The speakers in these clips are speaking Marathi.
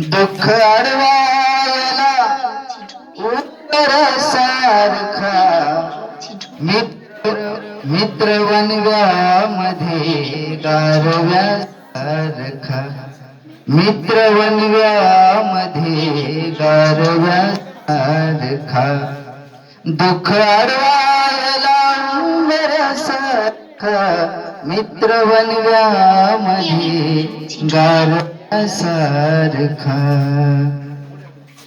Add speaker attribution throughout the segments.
Speaker 1: दुःख अडवायला उत्तर सारखा मित्र मित्र वनव्यामध्ये गारव्या सारखा मित्र वनव्यामध्ये गारव्या सारखा. दुःख अडवायला सारखा मित्र वनव्यामध्ये गारव्या सारखा.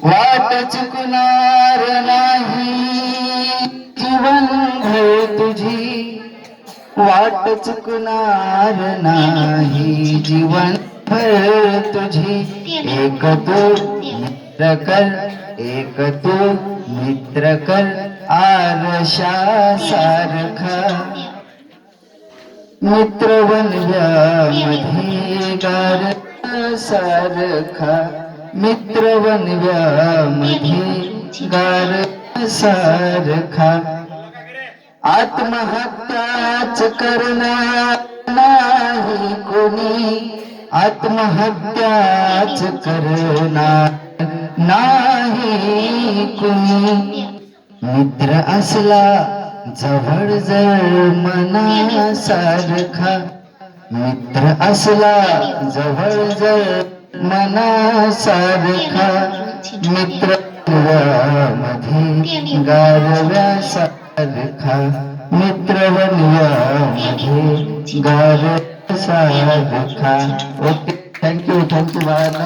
Speaker 1: वाट चुकणार नाही जीवन तुझी. वाट चुकणार नाही जीवन भर तुझी. एक तू मित्र कर एक तू मित्र कर आरशा सारखा. मित्र वनव्यामध्ये गार सारखा मित्र वनव्यामध्ये गार सारखा। आत्महत्याच करणार नाही कोणी आत्महत्याच करणार नाही कोणी। मित्र असला जवळ जवळ मना सारखा मित्र असला जवळ जवळ मनासारखा मित्रमध्ये गारव्यासारखा मित्रमध्ये गारव्यासारखा. Okay thank you thank you बाळा